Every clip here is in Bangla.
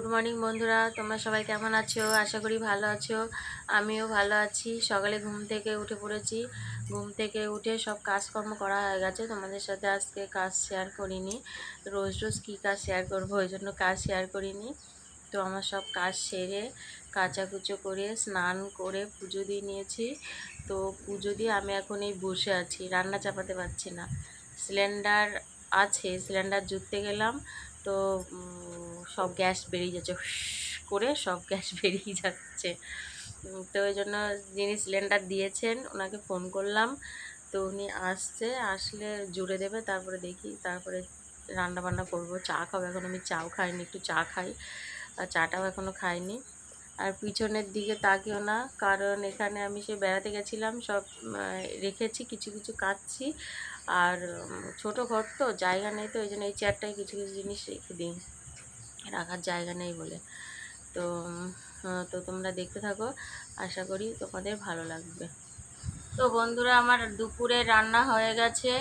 গুড মর্নিং বন্ধুরা, তোমরা সবাই কেমন আছো? আশা করি ভালো আছো। আমিও ভালো আছি। সকালে ঘুম থেকে উঠে পড়েছি। ঘুম থেকে উঠে সব কাজকর্ম করা হয়ে গেছে। তোমাদের সাথে আজকে কাজ শেয়ার করিনি। রোজ রোজ কী কাজ শেয়ার করব, ওই জন্য কাজ শেয়ার করিনি। তো আমার সব কাজ সেরে কাচাকুচো করে, স্নান করে পুজো দিয়ে নিয়েছি। তো পুজো দিয়ে আমি এখন এই বসে আছি, রান্না চাপাতে পারছি না। সিলিন্ডার আছে, সিলিন্ডার জুততে গেলাম। তো সব গ্যাস বেরিয়ে যাচ্ছে করে সব গ্যাস বেরিয়ে যাচ্ছে। তো ওই জন্য যিনি সিলিন্ডার দিয়েছেন, ওনাকে ফোন করলাম। তো উনি আসছে, আসলে জুড়ে দেবে, তারপরে দেখি, তারপরে রান্না বান্না করব। চা খাব, এখন আমি চাও খাইনি, একটু চা খাই। আর চাটাও এখনও খাইনি। আর পিছনের দিকে তাকিও না, কারণ এখানে আমি সে বেড়াতে গেছিলাম, সব রেখেছি, কিছু কিছু কাটছি। আর ছোটো ঘর তো, জায়গা নেই তো, ওই জন্য এই চেয়ারটায় কিছু কিছু জিনিস রেখে দিই। রাখার জায়গা নেই বলে। তো তো তোমরা দেখতে থাকো। আশা করি তোমাদের ভালো লাগবে। তো বন্ধুরা, আমার দুপুরে রান্না হয়ে গেছে।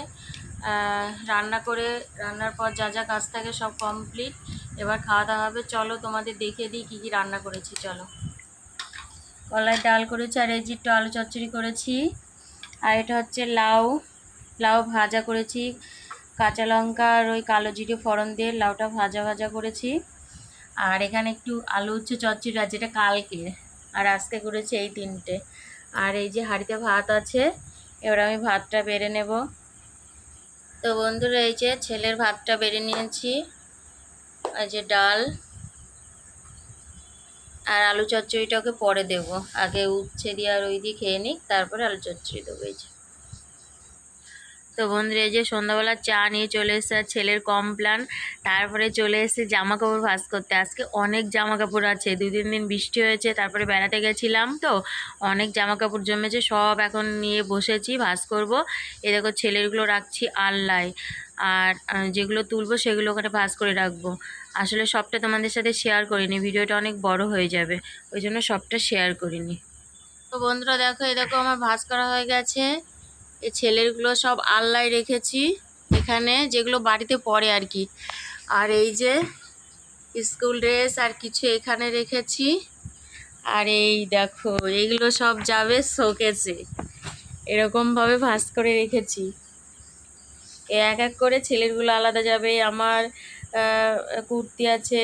রান্না করে, রান্নার পর যা যা কাজ থাকে সব কমপ্লিট এবার খাওয়া দাওয়া হবে। চলো তোমাদের দেখিয়ে দিই কী কী রান্না করেছি, চলো। কলাই ডাল করেছি, আর এই যে আলু চচ্চড়ি করেছি। আর এটা হচ্ছে লাউ। লাউ ভাজা করেছি। কাঁচা লঙ্কা আর ওই কালো জিরে ফোড়ন দিয়ে লাউটা ভাজা ভাজা করেছি। আর এখানে একটু আলু উচ্ছে চচ্চড়ি আছে এটা কালকে আর আজকে করেছি এই তিনটে। আর এই যে হাঁড়িতে ভাত আছে, এবার আমি ভাতটা বেড়ে নেব। তো বন্ধুরা, এই যে ছেলের ভাতটা বেড়ে নিয়েছি, এই যে ডাল। আর আলু চচ্চড়িটা ওকে পরে দেবো। আগে উচ্ছে দিয়ে আর ওই দিয়ে খেয়ে নিক, তারপরে আলু চচ্চড়ি দেবো, এই যে। তো বন্ধুরা, এই যে সন্ধ্যাবেলা চা নিয়ে চলে এসেছে আর ছেলের কমপ্লান তারপরে চলে এসেছে জামা কাপড় ভাঁজ করতে। আজকে অনেক জামা কাপড় আছে। দু তিন দিন বৃষ্টি হয়েছে, তারপরে বেড়াতে গেছিলাম তো। অনেক জামা কাপড় জমেছে, সব এখন নিয়ে বসেছি, ভাঁজ করব। এ দেখো ছেলেরগুলো রাখছি আল্লায় আর যেগুলো তুলবো সেগুলো ওখানে ভাঁজ করে রাখব। আসলে সবটা তোমাদের সাথে শেয়ার করিনি, ভিডিওটা অনেক বড় হয়ে যাবে। ওই জন্য সবটা শেয়ার করিনি। তো বন্ধুরা, দেখো এরকম আমার ভাঁজ করা হয়ে গেছে। এই ছেলেরগুলো সব আল্লায় রেখেছি। এখানে যেগুলো বাড়িতে পড়ে আর কি। আর এই যে স্কুল ড্রেস আর কিছু এখানে রেখেছি। আর এই দেখো এইগুলো সব যাবে শোকেসে। এরকমভাবে ভাঁজ করে রেখেছি। এ এক এক করে ছেলেরগুলো আলাদা যাবে। আমার কুর্তি আছে,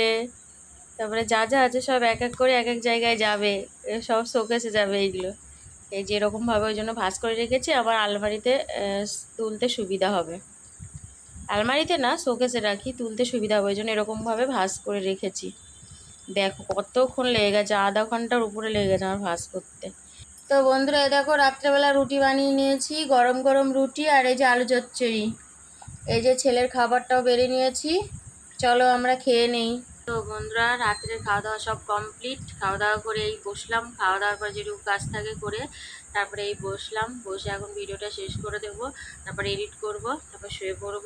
তারপরে যা যা আছে সব এক এক করে এক এক জায়গায় যাবে। সব শোকেসে যাবে এইগুলো এই যে এরকমভাবে ওই জন্য ভাঁজ করে রেখেছি, আবার আলমারিতে তুলতে সুবিধা হবে। আলমারিতে না শোকেসে রাখি, তুলতে সুবিধা হবে, ওই জন্য এরকমভাবে ভাঁজ করে রেখেছি। দেখো কতক্ষণ লেগে গেছে, আধা ঘণ্টার উপরে লেগে গেছে আমার ভাঁজ করতে। তো বন্ধুরা, এই দেখো রাত্রেবেলা রুটি বানিয়ে নিয়েছি, গরম গরম রুটি আর এই যে আলু চচ্চড়ি। এই যে ছেলের খাবারটাও বেড়ে নিয়েছি। চলো আমরা খেয়ে নেই। তো বন্ধুরা, রাত্রে খাওয়া দাওয়া সব কমপ্লিট খাওয়া দাওয়া করে এই বসলাম। খাওয়া দাওয়ার পর যেটুকু কাজ থাকে করে তারপরে এই বসলাম। বসে এখন ভিডিওটা শেষ করে দেব, তারপরে এডিট করব, তারপর শুয়ে পড়ব।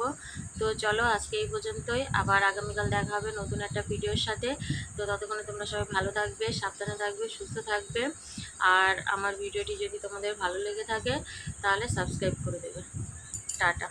তো চলো, আজকে এই পর্যন্তই। আবার আগামীকাল দেখা হবে নতুন একটা ভিডিওর সাথে। তো ততক্ষণে তোমরা সবাই ভালো থাকবে, সাবধানে থাকবে, সুস্থ থাকবে। আর আমার ভিডিওটি যদি তোমাদের ভালো লেগে থাকে, তাহলে সাবস্ক্রাইব করে দেবে। টাটা।